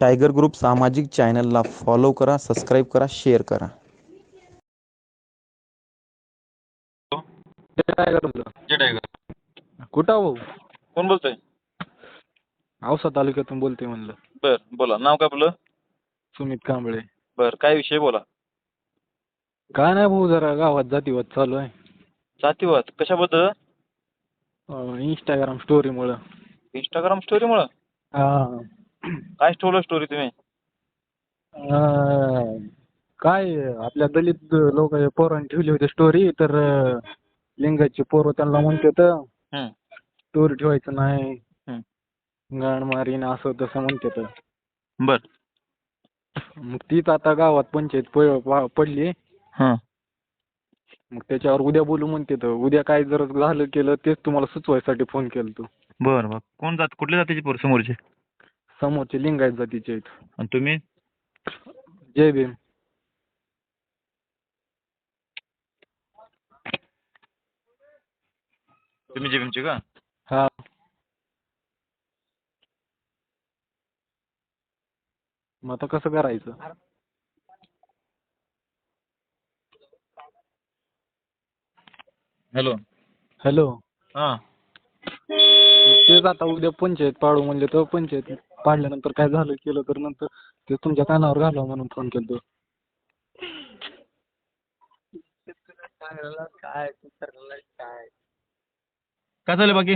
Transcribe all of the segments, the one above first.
Tiger group सामाजिक चॅनलला follow करा सबस्क्राईब करा शेअर करा. टायगर कुठं हो कोण बोलतोय? औसा तालुक्यातून बोलते म्हणलं. बर बोला. नाव काय आपलं? सुमित कांबळे. बर काय विषय बोला. काय नाही भाऊ जरा गावात जातीवाद चालू आहे. जातीवाद? कशाबद्दल? इंस्टाग्राम स्टोरीमुळं इंस्टाग्राम स्टोरीमुळं हा. काय ठेवलं स्टोरी तुम्ही? अं, काय आपल्या दलित लोक पोरांनी ठेवली होती स्टोरी तर अं, लिंगाची पोरं त्यांना म्हणतात हम्म, स्टोरी ठेवायचं नाही हम्म. गाण मारीन असं तसं म्हणतात बर. मग तीच आता गावात पंचायत प- पा- पडली. हां. मग त्याच्यावर उद्या बोलू म्हणते तर उद्या काय जर झालं केलं तेच तुम्हाला सुचवायसाठी फोन केला तू बर बर. कोण जात कुठल्या जातीची पोर समोरचे? समोरचे लिंगायत जातीचे आहेत. आणि तुम्ही? जय भीम. तुम्ही जेबीमचे का? हा. मग आता कसं करायचं? हॅलो. हॅलो. हां. तेच आता उद्या पंचायत पाडू म्हणले तर पंचायत पाडल्यानंतर काय झालं केलं तर नंतर ते तुमच्या कानावर घालावं म्हणून फोन केला काय काय काय झालं बाकी?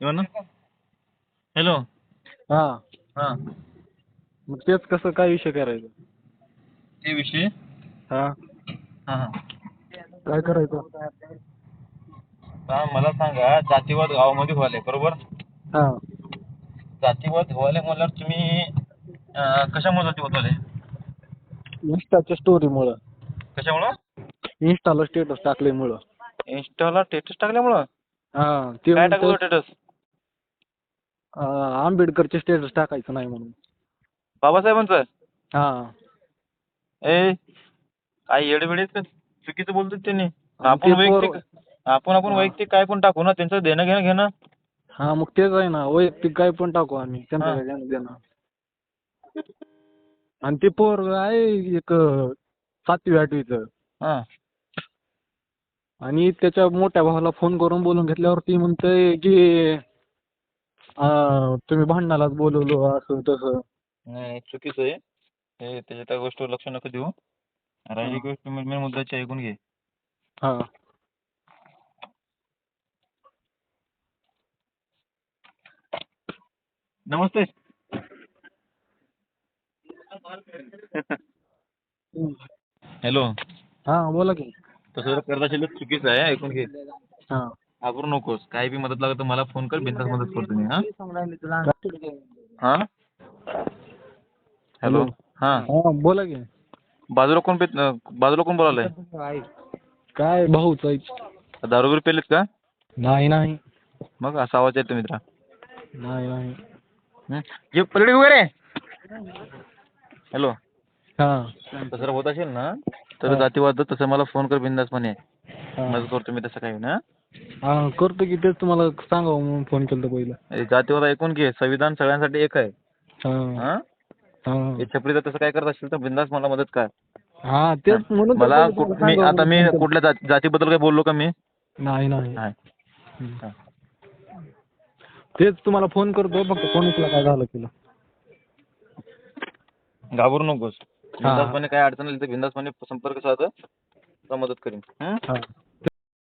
ना हॅलो हा. हां. मग तेच कसं काय विषय करायचा? ते विषय? हा. हां हां. काय करायचं? मला सांगा जातीवाद गावामध्ये व्हायला बरोबर? हा. जातीवाद व्हायला म्हणल्यावर तुम्ही अं, कशामुळे जातीवाद व्हायले इंस्टाच्या स्टोरीमुळं कशामुळं? इंस्टाला स्टेटस टाकल्यामुळं. इंस्टाला स्टेटस टाकल्यामुळं? हा ते काय टाकलं म्हणतात, स्टेटस अं, आंबेडकरचे स्टेटस टाकायचं नाही म्हणून. बाबासाहेबांचं? हा. ए काय येडबिड आहेत का? चुकीचं बोलतात त्यांनी. आपण ते पोर- वैयक्तिक आपण आपण. वैयक्तिक काय पण टाकू ना त्यांचं देणं घेणं घेणं हा मग तेच आहे ना. वैयक्तिक काय पण टाकू आम्ही. त्यांचं. काय घेणं देणं आणि ते पोर आहे एक सातवी आठवीचं. हा. आणि त्याच्या मोठ्या भावाला फोन करून बोलून घेतल्यावर ती म्हणते की अं, तुम्ही भांडणालाच बोलवलो असं तसं. नाही चुकीचं आहे. हे त्याच्या त्या गोष्टीवर लक्ष नको देऊ. राहिली गोष्ट मेन मुद्द्याची ऐकून घे. हा. नमस्ते. हॅलो हा बोला की. तसं जर करत तर चुकीचं आहे ऐकून घे. हा. घाबरू नकोस. काही बी मदत लागत तर मला फोन कर बिनधास्त मदत करतो मी हा? हा? हॅलो हा. हा बोला की. बाजूला कोण पेत बाजूला कोण बोलायलंय? काय आहे दारू वगैरे पेलेत का? नाही नाही. मग असा आवाज येतो मित्रा. नाही नाही? जे पलडी वगैरे? हॅलो. हा. तसं होत असेल ना तर. जातीवाद तसं मला फोन कर बिंदासपणे हा. मदत करतो मी तसं काही ना? हा करतो की तेच तुम्हाला सांगावं म्हणून फोन केला पहिला. जातीवाद ऐकून घे. संविधान सगळ्यांसाठी एक आहे. हा. हा? तसं काय करत असेल तर बिंदास मला मदत कर. हा तेच म्हणून मला मी आता मी कुठल्या जाती- जातीबद्दल काही बोललो का मी. नाही नाही. तेच तुम्हाला फोन करतो फक्त फोन उचला काय झालं केलं घाबरू नकोस. बिंदासपणे काय अडचण आली तर बिंदासपणे संपर्क साध तुला मदत करीन. हं? हा.